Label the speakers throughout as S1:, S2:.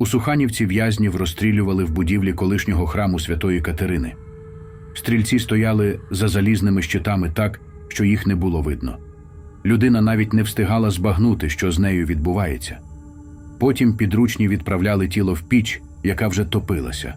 S1: У Суханівці в'язнів розстрілювали в будівлі колишнього храму Святої Катерини. Стрільці стояли за залізними щитами так, що їх не було видно. Людина навіть не встигала збагнути, що з нею відбувається. Потім підручні відправляли тіло в піч, яка вже топилася.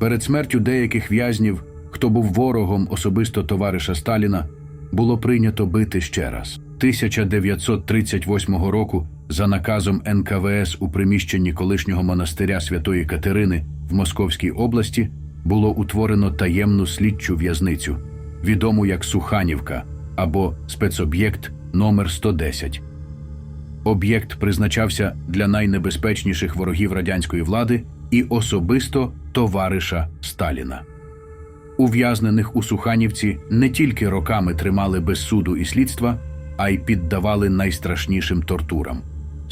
S1: Перед смертю деяких в'язнів, хто був ворогом особисто товариша Сталіна, було прийнято бити ще раз. 1938 року за наказом НКВС у приміщенні колишнього монастиря Святої Катерини в Московській області було утворено таємну слідчу в'язницю, відому як Суханівка або спецоб'єкт номер 110. Об'єкт призначався для найнебезпечніших ворогів радянської влади і особисто товариша Сталіна. Ув'язнених у Суханівці не тільки роками тримали без суду і слідства, а й піддавали найстрашнішим тортурам.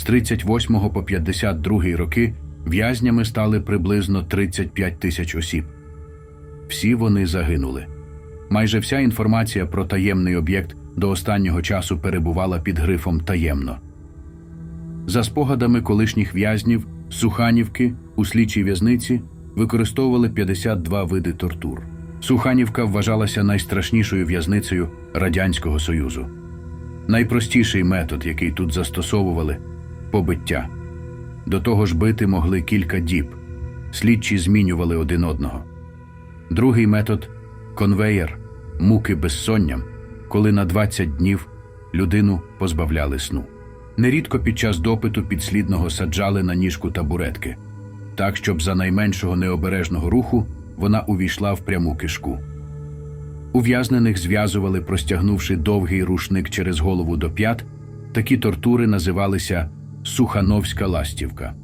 S1: З 38 по 52 роки в'язнями стали приблизно 35 тисяч осіб. Всі вони загинули. Майже вся інформація про таємний об'єкт до останнього часу перебувала під грифом таємно. За спогадами колишніх в'язнів, Суханівки у слідчій в'язниці використовували 52 види тортур. Суханівка вважалася найстрашнішою в'язницею Радянського Союзу. Найпростіший метод, який тут застосовували побиття. До того ж бити могли кілька діб. Слідчі змінювали один одного. Другий метод конвеєр, муки безсонням, коли на 20 днів людину позбавляли сну. Нерідко під час допиту підслідного саджали на ніжку табуретки, так, щоб за найменшого необережного руху вона увійшла в пряму кишку. Ув'язнених зв'язували, простягнувши довгий рушник через голову до п'ят. Такі тортури називалися Сухановська ластівка.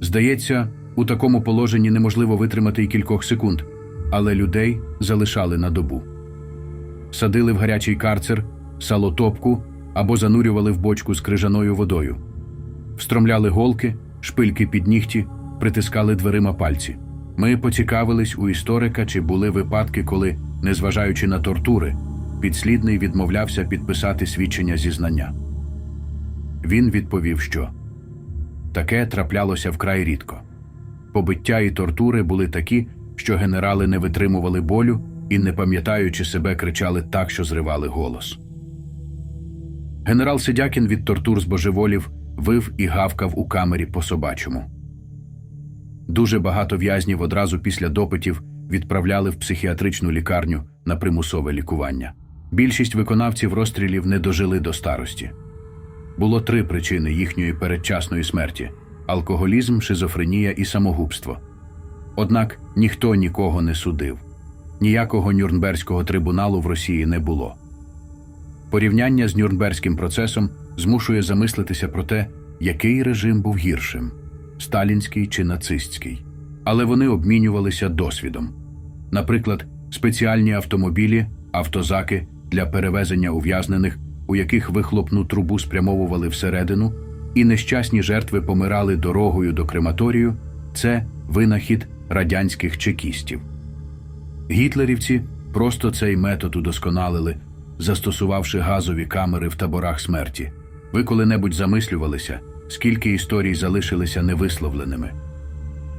S1: Здається, у такому положенні неможливо витримати й кількох секунд, але людей залишали на добу. Садили в гарячий карцер, салотопку або занурювали в бочку з крижаною водою, встромляли голки, шпильки під нігті, притискали дверима пальці. Ми поцікавились у історика, чи були випадки, коли, незважаючи на тортури, підслідний відмовлявся підписати свідчення зізнання. Він відповів, що таке траплялося вкрай рідко. Побиття і тортури були такі, що генерали не витримували болю і, не пам'ятаючи себе, кричали так, що зривали голос. Генерал Сидякін від тортур збожеволів вив і гавкав у камері по собачому. Дуже багато в'язнів одразу після допитів відправляли в психіатричну лікарню на примусове лікування. Більшість виконавців розстрілів не дожили до старості. Було три причини їхньої передчасної смерті: алкоголізм, шизофренія і самогубство. Однак ніхто нікого не судив. Ніякого Нюрнберзького трибуналу в Росії не було. Порівняння з Нюрнберзьким процесом змушує замислитися про те, який режим був гіршим сталінський чи нацистський. Але вони обмінювалися досвідом. Наприклад, спеціальні автомобілі, автозаки для перевезення ув'язнених, у яких вихлопну трубу спрямовували всередину, і нещасні жертви помирали дорогою до крематорію це винахід радянських чекістів. Гітлерівці просто цей метод удосконалили, застосувавши газові камери в таборах смерті. Ви коли-небудь замислювалися, скільки історій залишилися невисловленими,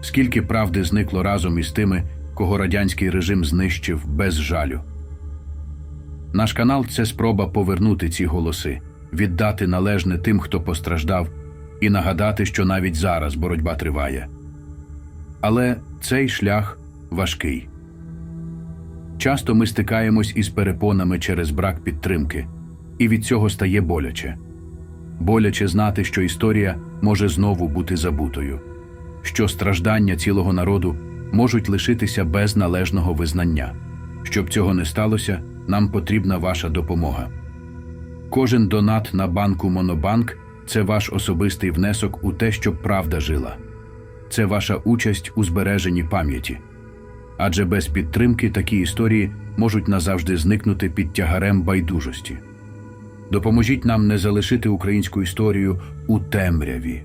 S1: скільки правди зникло разом із тими, кого радянський режим знищив без жалю. Наш канал це спроба повернути ці голоси, віддати належне тим, хто постраждав, і нагадати, що навіть зараз боротьба триває. Але цей шлях важкий. Часто ми стикаємось із перепонами через брак підтримки, і від цього стає боляче. Боляче знати, що історія може знову бути забутою, що страждання цілого народу можуть лишитися без належного визнання. Щоб цього не сталося, нам потрібна ваша допомога. Кожен донат на банку Монобанк це ваш особистий внесок у те, щоб правда жила. Це ваша участь у збереженні пам'яті. Адже без підтримки такі історії можуть назавжди зникнути під тягарем байдужості. Допоможіть нам не залишити українську історію у темряві.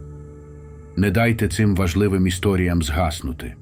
S1: Не дайте цим важливим історіям згаснути.